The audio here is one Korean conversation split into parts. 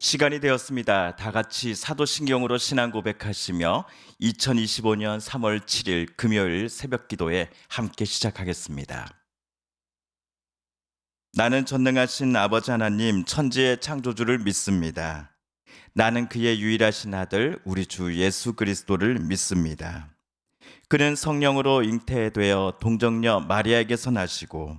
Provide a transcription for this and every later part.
시간이 되었습니다. 다 같이 사도신경으로 신앙 고백하시며 2025년 3월 7일 금요일 새벽 기도에 함께 시작하겠습니다. 나는 전능하신 아버지 하나님 천지의 창조주를 믿습니다. 나는 그의 유일하신 아들 우리 주 예수 그리스도를 믿습니다. 그는 성령으로 잉태되어 동정녀 마리아에게서 나시고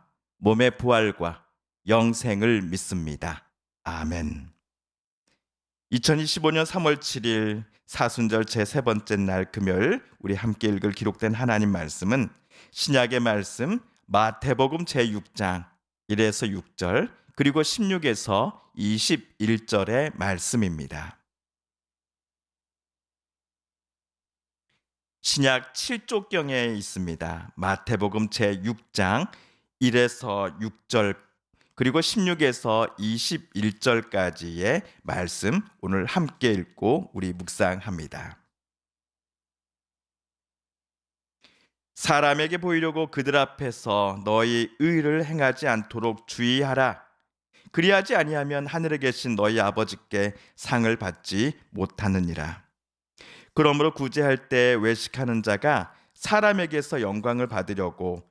몸의 부활과 영생을 믿습니다. 아멘. 2025년 3월 7일 사순절 제 세 번째 날 금요일 우리 함께 읽을 기록된 하나님 말씀은 신약의 말씀 마태복음 제 6장 1에서 6절 그리고 16에서 21절의 말씀입니다. 신약 7조경에 있습니다. 마태복음 제 6장 1에서 6절 그리고 16에서 21절까지의 말씀 오늘 함께 읽고 우리 묵상합니다. 사람에게 보이려고 그들 앞에서 너희 의를 행하지 않도록 주의하라. 그리하지 아니하면 하늘에 계신 너희 아버지께 상을 받지 못하느니라. 그러므로 구제할 때 외식하는 자가 사람에게서 영광을 받으려고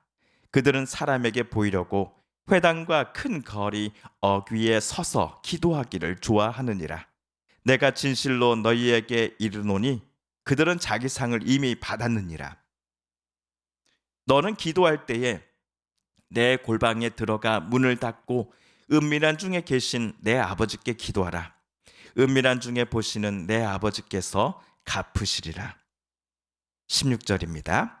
그들은 사람에게 보이려고 회당과 큰 거리 어귀에 서서 기도하기를 좋아하느니라. 내가 진실로 너희에게 이르노니 그들은 자기 상을 이미 받았느니라. 너는 기도할 때에 내 골방에 들어가 문을 닫고 은밀한 중에 계신 내 아버지께 기도하라. 은밀한 중에 보시는 내 아버지께서 갚으시리라. 16절입니다.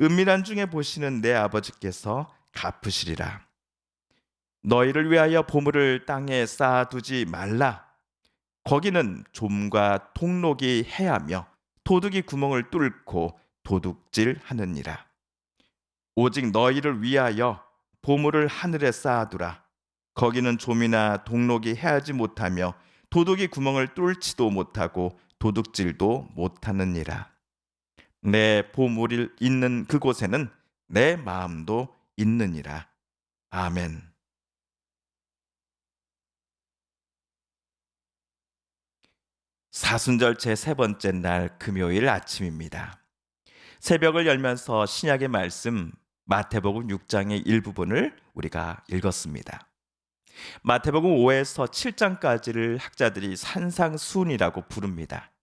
은밀한 중에 보시는 내 아버지께서 갚으시리라. 너희를 위하여 보물을 땅에 쌓아두지 말라. 거기는 좀과 통록이 해하며 도둑이 구멍을 뚫고 도둑질 하느니라. 오직 너희를 위하여 보물을 하늘에 쌓아두라. 거기는 좀이나 동록이 해하지 못하며 도둑이 구멍을 뚫지도 못하고 도둑질도 못하느니라. 내 보물이 있는 그곳에는 내 마음도 있느니라. 아멘. 사순절 제세 번째 날 금요일 아침입니다. 새벽을 열면서 신약의 말씀 마태복음 6장의 일부분을 우리가 읽었습니다. 마태복음 5에서 7장까지를 학자들이 산상순이라고 부릅니다.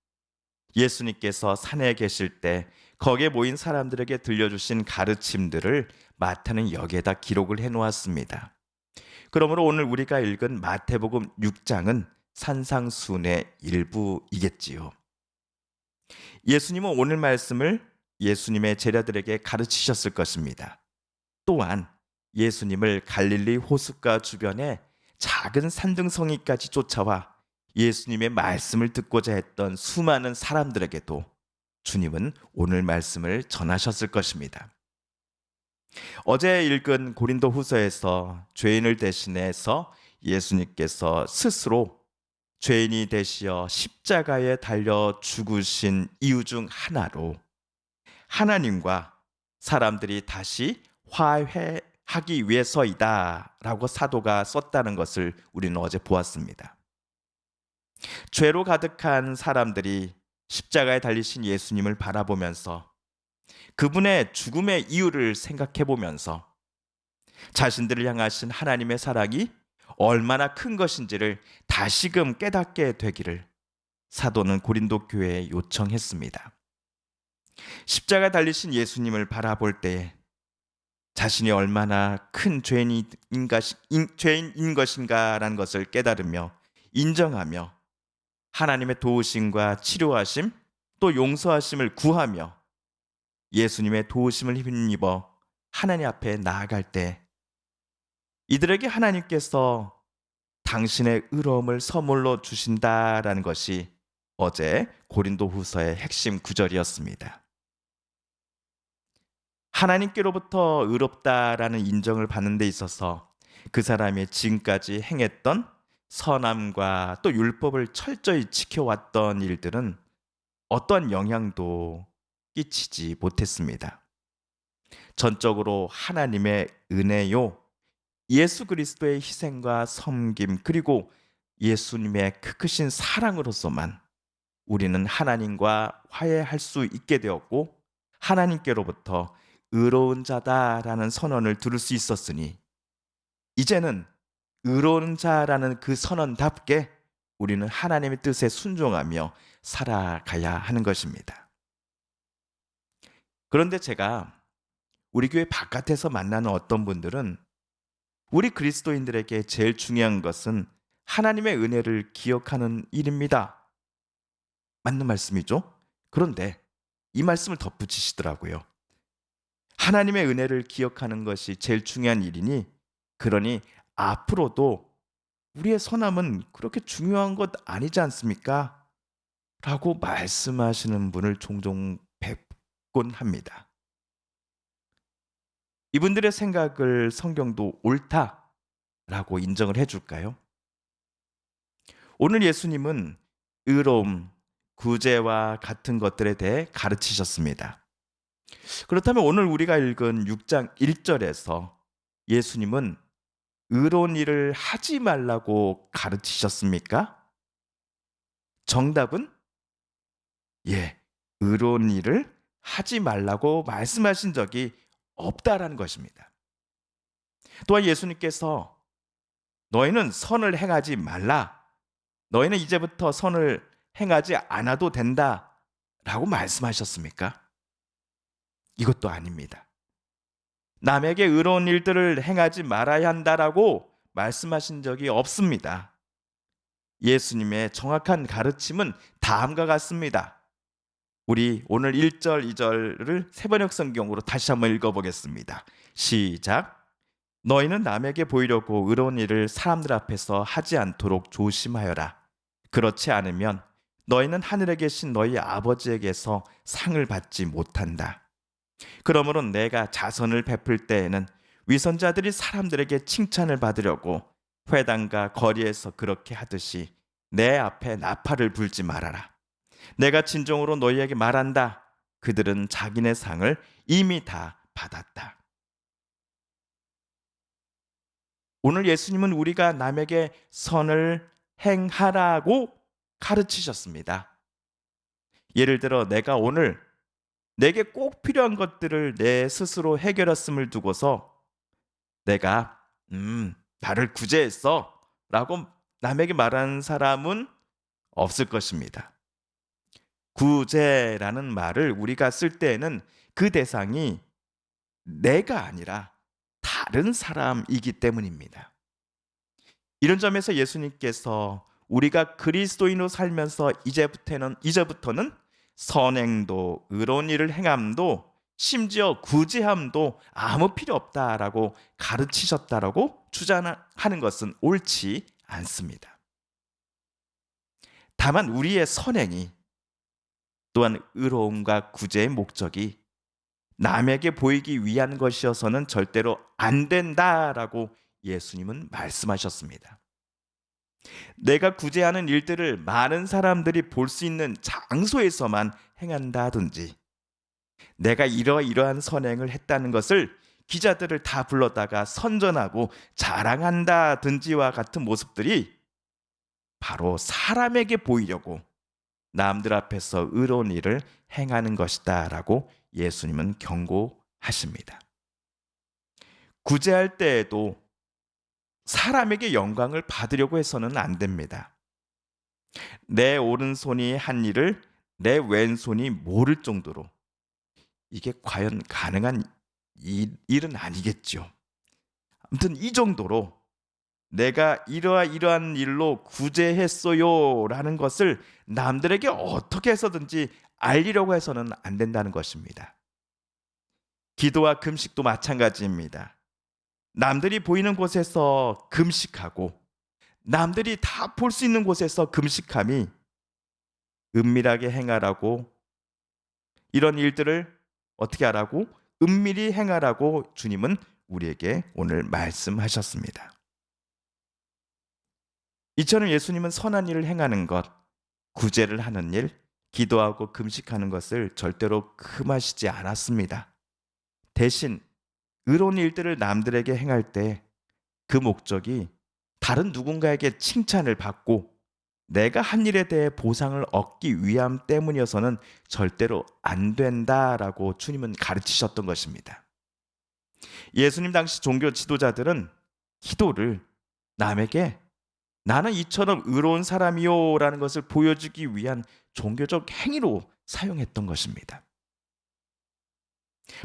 예수님께서 산에 계실 때 거기에 모인 사람들에게 들려주신 가르침들을 마태는 여기에다 기록을 해 놓았습니다. 그러므로 오늘 우리가 읽은 마태복음 6장은 산상순의 일부이겠지요. 예수님은 오늘 말씀을 예수님의 제자들에게 가르치셨을 것입니다. 또한 예수님을 갈릴리 호숫가 주변에 작은 산등성이까지 쫓아와 예수님의 말씀을 듣고자 했던 수많은 사람들에게도 주님은 오늘 말씀을 전하셨을 것입니다. 어제 읽은 고린도 후서에서 죄인을 대신해서 예수님께서 스스로 죄인이 되시어 십자가에 달려 죽으신 이유 중 하나로 하나님과 사람들이 다시 화해하기 위해서이다 라고 사도가 썼다는 것을 우리는 어제 보았습니다. 죄로 가득한 사람들이 십자가에 달리신 예수님을 바라보면서 그분의 죽음의 이유를 생각해 보면서 자신들을 향하신 하나님의 사랑이 얼마나 큰 것인지를 다시금 깨닫게 되기를 사도는 고린도 교회에 요청했습니다. 십자가 달리신 예수님을 바라볼 때에 자신이 얼마나 큰 죄인인가, 죄인인 것인가라는 것을 깨달으며 인정하며 하나님의 도우심과 치료하심 또 용서하심을 구하며 예수님의 도우심을 힘입어 하나님 앞에 나아갈 때 이들에게 하나님께서 당신의 의로움을 선물로 주신다라는 것이 어제 고린도 후서의 핵심 구절이었습니다. 하나님께로부터 의롭다라는 인정을 받는 데 있어서 그 사람이 지금까지 행했던 선함과 또 율법을 철저히 지켜왔던 일들은 어떤 영향도 끼치지 못했습니다. 전적으로 하나님의 은혜요, 예수 그리스도의 희생과 섬김, 그리고 예수님의 크 크신 사랑으로서만 우리는 하나님과 화해할 수 있게 되었고, 하나님께로부터 의로운 자다라는 선언을 들을 수 있었으니, 이제는 의로운 자라는 그 선언답게 우리는 하나님의 뜻에 순종하며 살아가야 하는 것입니다. 그런데 제가 우리 교회 바깥에서 만나는 어떤 분들은 우리 그리스도인들에게 제일 중요한 것은 하나님의 은혜를 기억하는 일입니다. 맞는 말씀이죠? 그런데 이 말씀을 덧붙이시더라고요. 하나님의 은혜를 기억하는 것이 제일 중요한 일이니 그러니 앞으로도 우리의 선함은 그렇게 중요한 것 아니지 않습니까? 라고 말씀하시는 분을 종종 뵙곤 합니다. 이분들의 생각을 성경도 옳다라고 인정을 해줄까요? 오늘 예수님은 의로움, 구제와 같은 것들에 대해 가르치셨습니다. 그렇다면 오늘 우리가 읽은 6장 1절에서 예수님은 의로운 일을 하지 말라고 가르치셨습니까? 정답은 예, 의로운 일을 하지 말라고 말씀하신 적이 없다라는 것입니다. 또한 예수님께서 너희는 선을 행하지 말라. 너희는 이제부터 선을 행하지 않아도 된다. 라고 말씀하셨습니까? 이것도 아닙니다. 남에게 의로운 일들을 행하지 말아야 한다라고 말씀하신 적이 없습니다. 예수님의 정확한 가르침은 다음과 같습니다. 우리 오늘 1절, 2절을 세번역 성경으로 다시 한번 읽어보겠습니다. 시작. 너희는 남에게 보이려고 의로운 일을 사람들 앞에서 하지 않도록 조심하여라. 그렇지 않으면 너희는 하늘에 계신 너희 아버지에게서 상을 받지 못한다. 그러므로 내가 자선을 베풀 때에는 위선자들이 사람들에게 칭찬을 받으려고 회당과 거리에서 그렇게 하듯이 내 앞에 나팔을 불지 말아라. 내가 진정으로 너희에게 말한다. 그들은 자기네 상을 이미 다 받았다. 오늘 예수님은 우리가 남에게 선을 행하라고 가르치셨습니다. 예를 들어 내가 오늘 내게 꼭 필요한 것들을 내 스스로 해결했음을 두고서 내가 음 나를 구제했어 라고 남에게 말하는 사람은 없을 것입니다. 구제라는 말을 우리가 쓸 때에는 그 대상이 내가 아니라 다른 사람이기 때문입니다. 이런 점에서 예수님께서 우리가 그리스도인으로 살면서 이제부터는 이제부터는 선행도 의로운 일을 행함도 심지어 구제함도 아무 필요 없다라고 가르치셨다라고 주장하는 것은 옳지 않습니다. 다만 우리의 선행이 또한 의로움과 구제의 목적이 남에게 보이기 위한 것이어서는 절대로 안 된다라고 예수님은 말씀하셨습니다. 내가 구제하는 일들을 많은 사람들이 볼 수 있는 장소에서만 행한다든지 내가 이러이러한 선행을 했다는 것을 기자들을 다 불러다가 선전하고 자랑한다든지와 같은 모습들이 바로 사람에게 보이려고 남들 앞에서 의로운 일을 행하는 것이다라고 예수님은 경고하십니다. 구제할 때에도 사람에게 영광을 받으려고 해서는 안 됩니다. 내 오른손이 한 일을 내 왼손이 모를 정도로 이게 과연 가능한 일, 일은 아니겠죠. 아무튼 이 정도로 내가 이러하 이러한 일로 구제했어요라는 것을 남들에게 어떻게 해서든지 알리려고 해서는 안 된다는 것입니다. 기도와 금식도 마찬가지입니다. 남들이 보이는 곳에서 금식하고 남들이 다 볼 수 있는 곳에서 금식함이 은밀하게 행하라고 이런 일들을 어떻게 하라고 은밀히 행하라고 주님은 우리에게 오늘 말씀하셨습니다. 이처럼 예수님은 선한 일을 행하는 것, 구제를 하는 일, 기도하고 금식하는 것을 절대로 금하시지 않았습니다. 대신 의로운 일들을 남들에게 행할 때 그 목적이 다른 누군가에게 칭찬을 받고 내가 한 일에 대해 보상을 얻기 위함 때문이어서는 절대로 안 된다라고 주님은 가르치셨던 것입니다. 예수님 당시 종교 지도자들은 기도를 남에게 나는 이처럼 의로운 사람이요 라는 것을 보여주기 위한 종교적 행위로 사용했던 것입니다.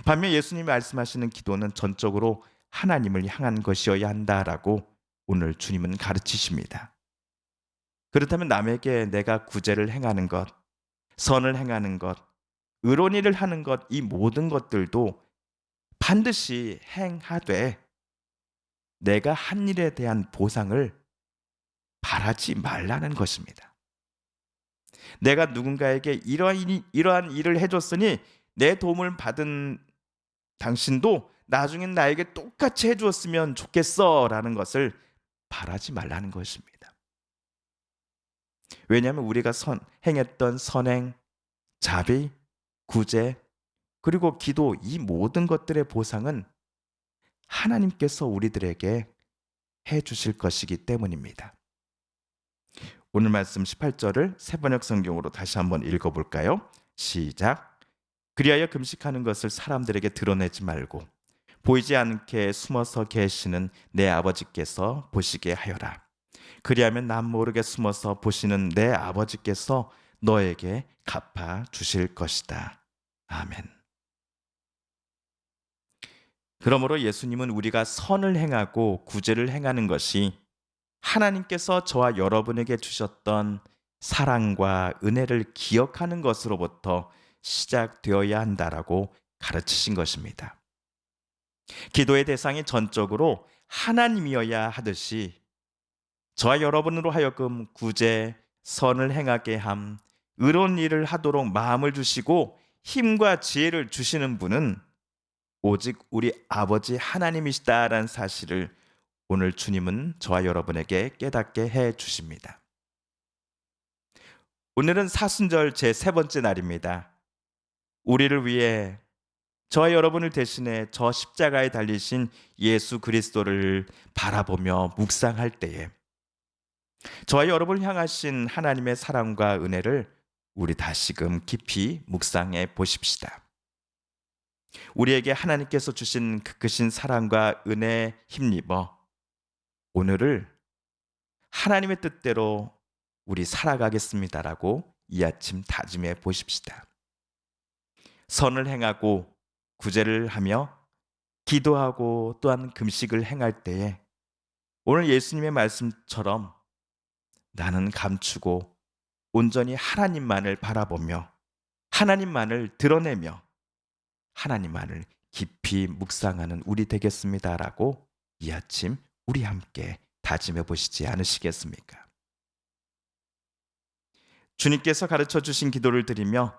반면 예수님이 말씀하시는 기도는 전적으로 하나님을 향한 것이어야 한다라고 오늘 주님은 가르치십니다. 그렇다면 남에게 내가 구제를 행하는 것, 선을 행하는 것, 일을 하는 것, 이 모든 것들도 반드시 행하되 내가 한 일에 대한 보상을 바라지 말라는 것입니다. 내가 누군가에게 이러한, 이러한 일을 해줬으니 내 도움을 받은 당신도 나중엔 나에게 똑같이 해주었으면 좋겠어 라는 것을 바라지 말라는 것입니다. 왜냐하면 우리가 선, 행했던 선행, 자비, 구제, 그리고 기도 이 모든 것들의 보상은 하나님께서 우리들에게 해 주실 것이기 때문입니다. 오늘 말씀 18절을 세번역 성경으로 다시 한번 읽어 볼까요? 시작. 그리하여 금식하는 것을 사람들에게 드러내지 말고 보이지 않게 숨어서 계시는 내 아버지께서 보시게 하여라. 그리하면 남 모르게 숨어서 보시는 내 아버지께서 너에게 갚아 주실 것이다. 아멘. 그러므로 예수님은 우리가 선을 행하고 구제를 행하는 것이 하나님께서 저와 여러분에게 주셨던 사랑과 은혜를 기억하는 것으로부터 시작되어야 한다라고 가르치신 것입니다. 기도의 대상이 전적으로 하나님이어야 하듯이 저와 여러분으로 하여금 구제, 선을 행하게 함, 의로운 일을 하도록 마음을 주시고 힘과 지혜를 주시는 분은 오직 우리 아버지 하나님이시다라는 사실을 오늘 주님은 저와 여러분에게 깨닫게 해 주십니다. 오늘은 사순절 제 세 번째 날입니다. 우리를 위해 저와 여러분을 대신해 저 십자가에 달리신 예수 그리스도를 바라보며 묵상할 때에 저와 여러분을 향하신 하나님의 사랑과 은혜를 우리 다시금 깊이 묵상해 보십시다. 우리에게 하나님께서 주신 그 크신 사랑과 은혜 힘입어 오늘을 하나님의 뜻대로 우리 살아가겠습니다라고 이 아침 다짐해 보십시다. 선을 행하고 구제를 하며 기도하고 또한 금식을 행할 때에 오늘 예수님의 말씀처럼 나는 감추고 온전히 하나님만을 바라보며 하나님만을 드러내며 하나님만을 깊이 묵상하는 우리 되겠습니다라고 이 아침 우리 함께 다짐해 보시지 않으시겠습니까? 주님께서 가르쳐 주신 기도를 드리며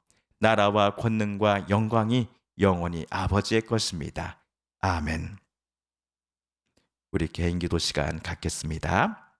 나라와 권능과 영광이 영원히 아버지의 것입니다. 아멘. 우리 개인 기도 시간 갖겠습니다.